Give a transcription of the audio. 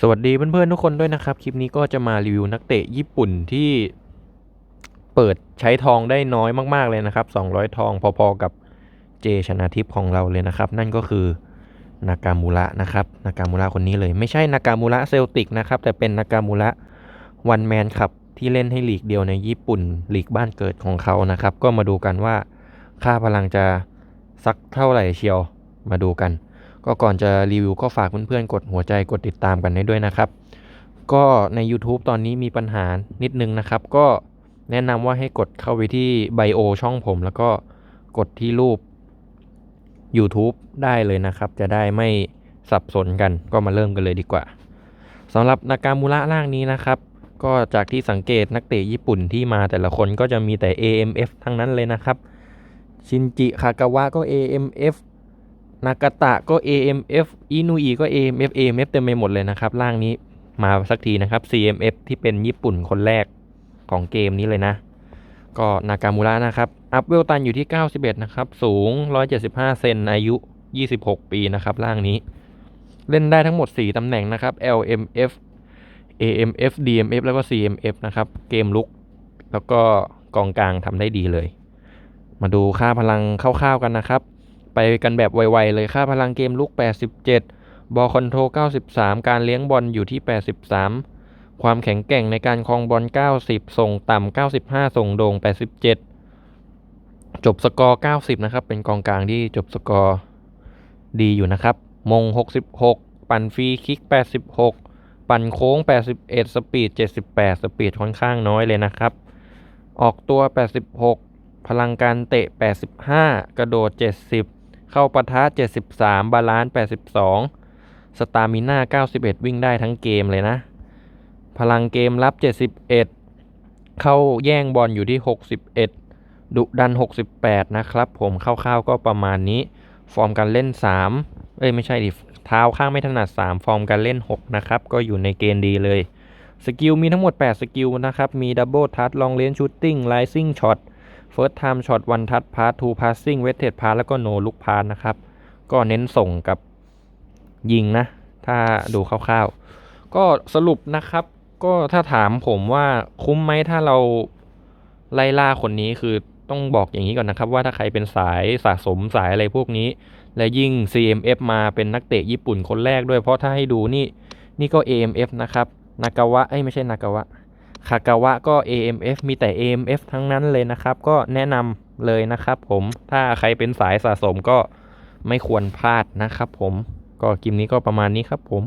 สวัสดีเพื่อนๆทุกคนด้วยนะครับ คลิปนี้ก็จะมารีวิวนักเตะญี่ปุ่นที่เปิดใช้ทองได้น้อยมากๆเลยนะครับ 200 ทองพอๆกับเจชนาทิพย์ของเราเลยนะครับ นั่นก็คือนากามูระนะครับนากามูระคนนี้เลยไม่ใช่นากามูระเซลติกนะครับ แต่เป็นนากามูระวันแมนครับที่เล่นให้ลีกเดียวในญี่ปุ่นลีกบ้านเกิดของเขานะครับ ก็มาดูกันว่าค่าพลังจะสักเท่าไหร่เชียวมาดูกัน ก็ก่อนจะรีวิวก็ฝากเพื่อนๆ กดหัวใจกดติดตามกันให้ด้วยนะครับ ก็ใน YouTube ตอนนี้มีปัญหานิดนึงนะครับ ก็แนะนำว่าให้กดเข้าไปที่ไบโอช่องผม แล้วก็กดที่รูป YouTube ได้เลยนะครับ จะได้ไม่สับสนกันก็มาเริ่มกันเลยดีกว่าสำหรับนากามูระร่างนี้นะครับ ก็จากที่สังเกตนักเตะญี่ปุ่นที่มาแต่ละคนก็จะมีแต่ AMF ทั้งนั้นเลยนะครับ ชินจิคากาวะก็ AMF นากาตะก็ AMF อินุอีก็ AMF AMF เต็มไปหมดเลยนะครับ ร่างนี้มาสักทีนะครับ CMF ที่เป็นญี่ปุ่นคนแรกของเกมนี้เลยนะ ก็นากามูระนะครับ อัพเวลตันอยู่ที่ 91 นะครับ สูง 175 เซน อายุ 26 ปีนะครับ ร่างนี้ เล่นได้ทั้งหมด 4 ตำแหน่งนะครับ LMF AMF DMF แล้วก็ CMF นะครับ เกมลุก แล้วก็กองกลางทำได้ดีเลย มาดูค่าพลังคร่าวๆกันนะครับ ไปกันแบบไวๆเลยค่าพลังเกมลุก 87 บอลคอนโทร93 การเลี้ยงบอลอยู่ที่ 83 ความแข็งแกร่งในการครองบอล 90 ส่งต่ำ 95 ส่งโด่ง 87 จบสกอร์ 90 นะครับ เป็นกองกลางที่จบสกอร์ดีอยู่นะครับ มง 66 ปั่นฟรีคิก 86 ปั่นโค้ง 81 สปีด 78 สปีดค่อนข้างน้อยเลยนะครับ ออกตัว 86พลังการเตะ 85 กระโดด 70 เข้าปะทะ 73 บาลานซ์82 สตามิน่า91 วิ่งได้ทั้งเกมเลยนะ พลังเกมรับ 71 เข้าแย่งบอลอยู่ที่ 61 ดุดัน 68 นะครับ ผมคร่าวๆก็ประมาณนี้ ฟอร์มการเล่น 3 เอ้ยไม่ใช่ดิเท้าข้างไม่ถนัด 3 ฟอร์มการเล่น 6 นะครับ ก็อยู่ในเกณฑ์ดีเลย สกิลมีทั้งหมด 8 สกิลนะครับ มีดับเบิลทัชลองเลนชูตติ้งไลซิ่งช็อต เฟิร์สไทม์ช็อตวันทัชพาร์ททูพาสซิ่งเวทเทดพาร์แล้วก็โนลุกพาร์นะครับ ก็เน้นส่งกับยิงนะ ถ้าดูคร่าวๆ ก็สรุปนะครับ ก็ถ้าถามผมว่าคุ้มไหมถ้าเราไล่ล่าคนนี้คือต้องบอกอย่างนี้ก่อนนะครับ ว่าถ้าใครเป็นสายสะสมสายอะไรพวกนี้ และยิ่ง CMF มาเป็นนักเตะญี่ปุ่นคนแรกด้วยเพราะถ้าให้ดูนี่นี่ก็ AMF นะครับนากาวะเอ้ยไม่ใช่นากาวะ คากาวะก็ AMF มีแต่ AMF ทั้งนั้นเลยนะครับ ก็แนะนำเลยนะครับผมถ้าใครเป็นสายสะสมก็ไม่ควรพลาดนะครับผมก็คลิปนี้ก็ประมาณนี้ครับผม